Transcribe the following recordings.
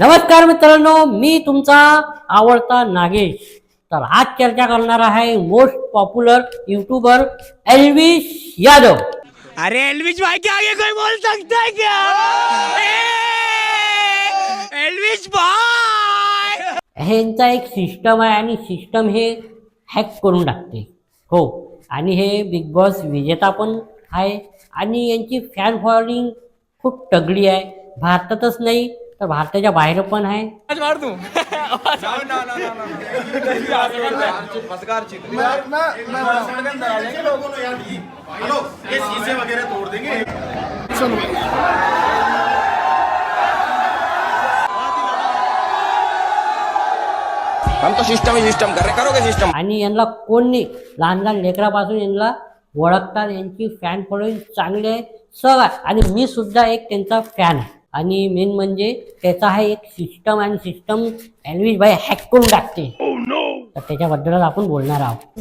नमस्कार मित्रांनो मी तुमचा आवडता नागेश. तर आज चर्चा करणार आहे most popular YouTuber Elvish Yadav. अरे एलविश भाई के आगे कोई बोल सकता है क्या? ए, एलविश भाई! ह्यांचा एक सिस्टम आहे आणि सिस्टम हे हॅक करून टाकते. हो आणि हे बिग बॉस विजेता पण आहे. आणि यांची फॅन फॉलोइंग खूप तगडी आहे. भारतातच नाही तर भारताच्या बाहेर पण आहे. मार तू. सिस्टम सिस्टम कर रहे करोगे सिस्टम आणि यांना कोण लहान लहान लेकरापासून यांना ओळखतात यांची फॅन फॉलोईंग चांगली आहे. सग आहे. आणि मी सुद्धा एक त्यांचा फॅन आहे. आणि मेन म्हणजे त्याचा हा एक सिस्टम आणि सिस्टम एल्विश भाई हॅक करून टाकते. तर त्याच्याबद्दलच आपण बोलणार आहोत.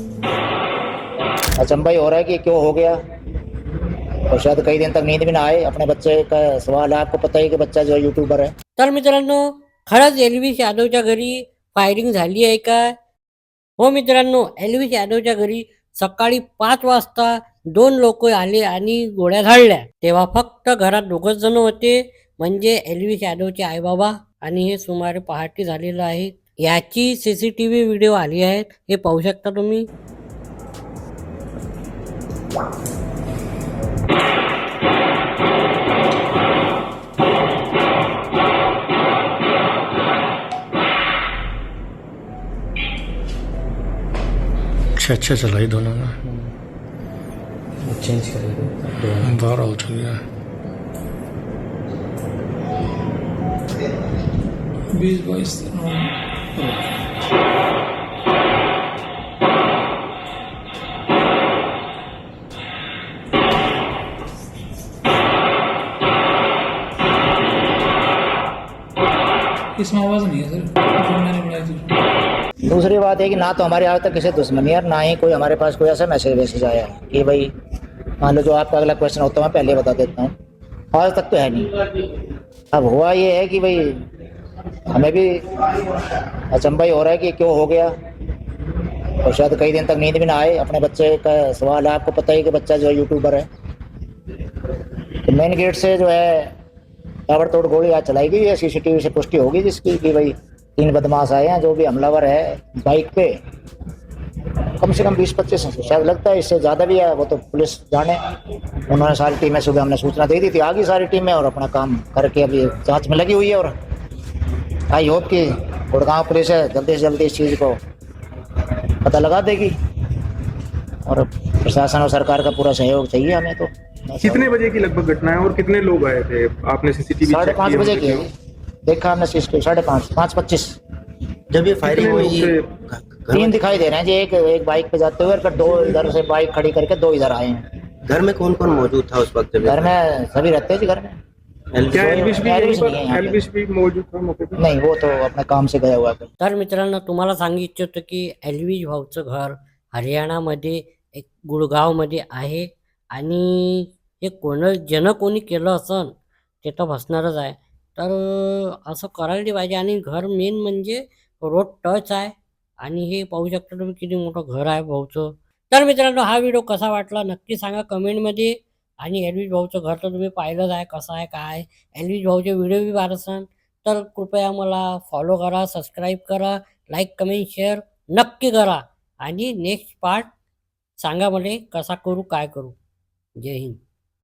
अचंभा ही हो रहा है कि क्यों हो गया? और शायद कई दिन तक नींद भी ना आए। अपने बच्चे का सवाल है आपको पता ही कि बच्चा जो है यूट्यूबर है। तर मित्रांनो खरंच एल्विश यादवच्या घरी फायरिंग झाली आहे का? हो मित्रांनो एल्विश यादवच्या घरी सकाळी पाच वाजता दोन लोक आले आणि गोळ्या झाडल्या. तेव्हा फक्त घरात दोघच जण होते. म्हणजे एल्विश यादवचे आईबाबा आणि हे सुमारे पहाटे झालेलं आहे. याची सीसीटीव्ही व्हिडिओ आली आहेत. हे पाहू शकता तुम्ही. अच्छा अच्छा चला दोनों में चेंज हो चुकी बीस बाईस इसमें आवाज़ नहीं है सर मैंने बनाई थी दूसरी बात है कि ना तो हमारे आज तक किसी दुश्मनी है ना ही कोई हमारे पास कोई ऐसा मैसेज वैसेज आया है कि भाई, मान लो जो आपका अगला क्वेश्चन होता है मैं पहले बता देता हूँ। आज तक तो है नहीं। अब हुआ ये है कि भाई हमें भी अचंभा ही हो रहा है कि क्यों हो गया। और शायद कई दिन तक नींद भी ना आए। अपने बच्चे का सवाल है, आपको पता ही कि बच्चा जो है यूट्यूबर है। तो मेन गेट से जो है, ताबड़तोड़ गोली आज चलाई गई है। सीसीटीवी से पुष्टि होगी जिसकी कि भाई तीन बदमाश आए हैं, जो भी हमलावर है बाइक पे। कम से कम बीस पच्चीस शायद लगता है इससे ज़्यादा भी है, वो तो पुलिस जाने। उन्होंने सारी टीमें सुबह हमने सूचना दे दी थी। आ गई सारी टीमें और अपना काम करके अभी जाँच में लगी हुई है और आई होप कि गुड़गांव पुलिस है जल्दी से जल्दी इस चीज़ को पता लगा देगी। और प्रशासन और सरकार का पूरा सहयोग चाहिए हमें तो। कितने बजे की लगभग घटना है और कितने लोग आए थे? आपने सीसीटीवी साढ़े पाँच बजे की देखा हमने सीसीटीवी साढ़े पाँच पाँच पच्चीस। जब ये फायरिंग हुई तीन दिखाई दे रहे हैं जी एक एक बाइक पे जाते हुए फिर दो इधर से बाइक खड़ी करके दो इधर आए हैं। घर में कौन कौन मौजूद था उस वक्त घर में सभी रहते हैं जी घर में। भी यहीं पर नहीं है। यहाँ पे। एलविश भी मौजूद था मौके पे? नहीं वो तो अपने काम से गया हुआ है। तर मित्रांनो तुम्हाला सांगू इच्छितो की एल्विश भाऊचं घर हरियाणामध्ये एक गुडगावमध्ये आहे. आणि हे कोण ज्यानं कोणी केलं असन ते तर भसणारच आहे. तर असं करायला पाहिजे. आणि घर मेन म्हणजे रोड टच आहे. आणि हे पाहू शकता तुम्ही किती मोठं घर आहे भाऊचं. तर मित्रांनो हा व्हिडिओ कसा वाटला नक्की सांगा. कमेंटमध्ये आणि एल्विश भाऊचं घर तर तुम्ही पाहिलंच आहे कसं आहे काय एलवीज भाऊचे व्हिडिओ बी पाहत तर कृपया मला फॉलो करा सबस्क्राईब करा लाईक कमेंट शेअर नक्की करा. आणि नेक्स्ट पार्ट सांगा मला कसा करू काय करू. जय हिंद.